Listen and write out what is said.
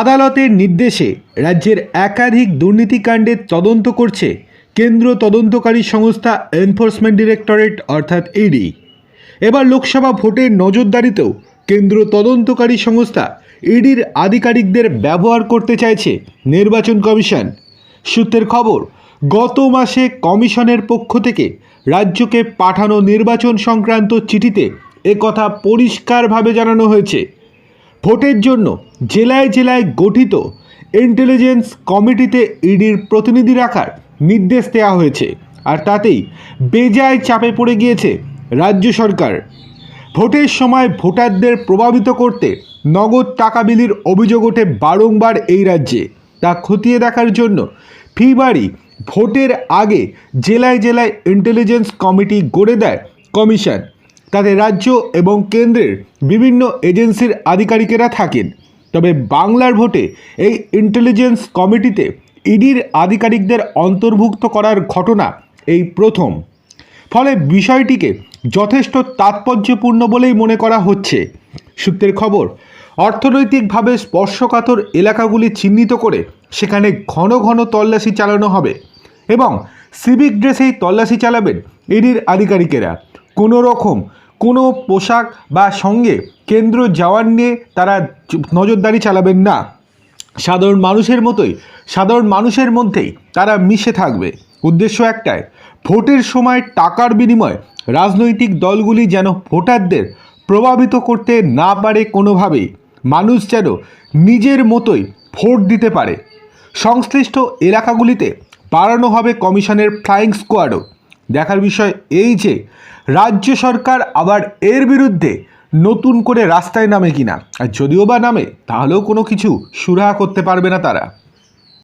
আদালতের নির্দেশে রাজ্যের একাধিক দুর্নীতিকাণ্ডের তদন্ত করছে কেন্দ্র তদন্তকারী সংস্থা এনফোর্সমেন্ট ডিরেক্টরেট, অর্থাৎ ইডি এবার লোকসভা ভোটের নজরদারিতেও কেন্দ্র তদন্তকারী সংস্থা ইডির আধিকারিকদের ব্যবহার করতে চাইছে নির্বাচন কমিশন। সূত্রের খবর, গত মাসে কমিশনের পক্ষ থেকে রাজ্যকে পাঠানো নির্বাচন সংক্রান্ত চিঠিতে একথা পরিষ্কারভাবে জানানো হয়েছে। ভোটের জন্য জেলায় জেলায় গঠিত ইন্টেলিজেন্স কমিটিতে ইডির প্রতিনিধি রাখার নির্দেশ দেওয়া হয়েছে। আর তাতেই বেজায় চাপে পড়ে গিয়েছে রাজ্য সরকার। ভোটের সময় ভোটারদের প্রভাবিত করতে নগদ টাকা বিলির অভিযোগ ওঠে বারংবার এই রাজ্যে। তা খতিয়ে দেখার জন্য ফিবারই ভোটের আগে জেলায় জেলায় ইন্টেলিজেন্স কমিটি গড়ে দেয় কমিশন তাতে রাজ্য এবং কেন্দ্রের বিভিন্ন এজেন্সির আধিকারিকেরা থাকেন। তবে বাংলার ভোটে এই ইন্টেলিজেন্স কমিটিতে ইডির আধিকারিকদের অন্তর্ভুক্ত করার ঘটনা এই প্রথম। ফলে বিষয়টিকে যথেষ্ট তাৎপর্যপূর্ণ বলেই মনে করা হচ্ছে। সূত্রের খবর, অর্থনৈতিকভাবে স্পর্শকাতর এলাকাগুলি চিহ্নিত করে সেখানে ঘন ঘন তল্লাশি চালানো হবে এবং সিভিক ড্রেসেই তল্লাশি চালাবেন ইডির আধিকারিকেরা। কোনো রকম কোনো পোশাক বা সঙ্গে কেন্দ্র যাওয়ার নিয়ে তারা নজরদারি চালাবেন না। সাধারণ মানুষের মতোই, সাধারণ মানুষের মধ্যেই তারা মিশে থাকবে। উদ্দেশ্য একটাই, ভোটের সময় টাকার বিনিময়ে রাজনৈতিক দলগুলি যেন ভোটারদের প্রভাবিত করতে না পারে কোনোভাবেই। মানুষ যেন নিজের মতোই ভোট দিতে পারে। সংশ্লিষ্ট এলাকাগুলিতে বাড়ানো হবে কমিশনের ফ্লাইং স্কোয়াডও। দেখার বিষয় এই যে, রাজ্য সরকার আবার এর বিরুদ্ধে নতুন করে রাস্তায় নামে কিনা? আর যদিও বা নামে, তাহলেও কোনো কিছু সুরাহা করতে পারবে না তারা।